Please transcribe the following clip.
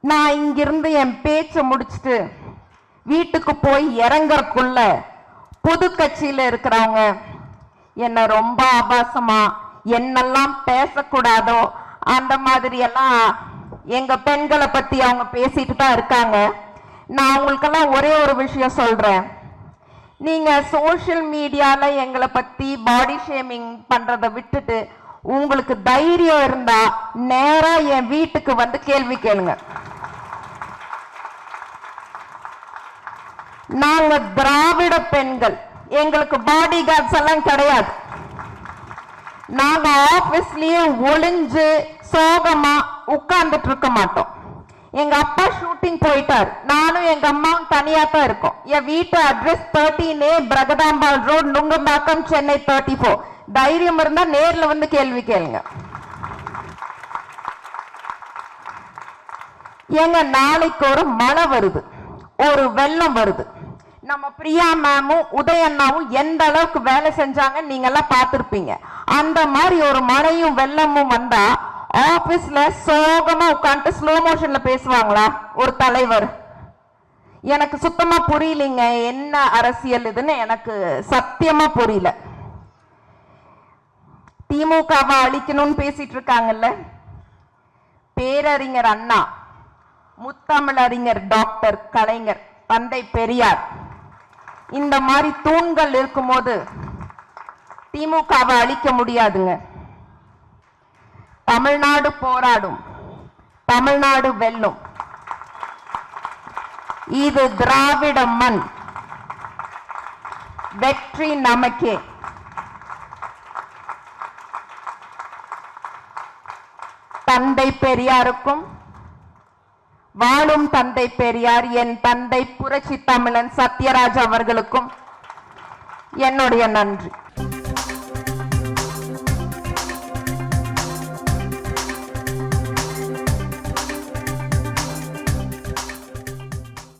நான் இங்கிருந்து என் பேச்சை முடிச்சுட்டு வீட்டுக்கு போய் இறங்கறக்குள்ள புது கட்சியில் இருக்கிறவங்க என்னை ரொம்ப ஆபாசமா என்னெல்லாம் பேசக்கூடாதோ அந்த மாதிரி எல்லாம் எங்க பெண்களை பத்தி அவங்க பேசிட்டு தான் இருக்காங்க. நான் உங்களுக்கெல்லாம் ஒரே ஒரு விஷயம் சொல்றேன். நீங்க சோஷியல் மீடியால எங்களை பத்தி பாடி ஷேமிங் பண்றதை விட்டுட்டு உங்களுக்கு தைரியம் இருந்தா நேரா என் வீட்டுக்கு வந்து கேள்வி கேளுங்க. நாங்க திராவிட பெண்கள். எங்களுக்கு பாடி கார்ட்ஸ் எல்லாம் கிடையாது. நாங்க ஆபீஸ்லயே ஒளிஞ்சு சோகமா உட்கார்ந்துட்டு இருக்க மாட்டோம். எங்க அப்பா ஷூட்டிங் போயிட்டார். நானும் எங்க அம்மாவும் தனியா தான் இருக்கோம். என் வீட்டு address thirteen A Pragathambal road Nungambakkam Chennai thirty four தைரியம் இருந்தா நேர்ல வந்து கேள்வி கேளுங்க. ஏங்க நாளைக்கு ஒரு மழை வருது. ஒரு வெள்ளம் வருது. நம்ம பிரியா மேமும் உதயண்ணாவும் எந்த அளவுக்கு வேலை செஞ்சாங்க நீங்க எல்லாம் பார்த்திருப்பீங்க. அந்த மாதிரி ஒரு மழையும் வெள்ளமும் வந்தா ஆபீஸ்ல சோகமா உட்காந்துட்டு ஸ்லோ மோஷன்ல பேசுவாங்களா? ஒரு தலைவர். எனக்கு சுத்தமா புரியலைங்க என்ன அரசியல் இதுன்னு எனக்கு சத்தியமா புரியல. திமுகவை அழிக்கணும்னு பேசிட்டு இருக்காங்கல்ல? பேரறிஞர் அண்ணா முத்தமிழறிஞர் டாக்டர் கலைஞர் தந்தை பெரியார். இந்த மாதிரி தூண்கள் இருக்கும்போது திமுகவை அழிக்க முடியாதுங்க. தமிழ்நாடு போராடும் தமிழ்நாடு வெல்லும். இது திராவிட மண். வெற்றி நமக்கே. தந்தை பெரியாருக்கும் வாழும் தந்தை பெரியார் என் தந்தை புரட்சி தமிழன் சத்யராஜ் அவர்களுக்கும் என்னுடைய நன்றி.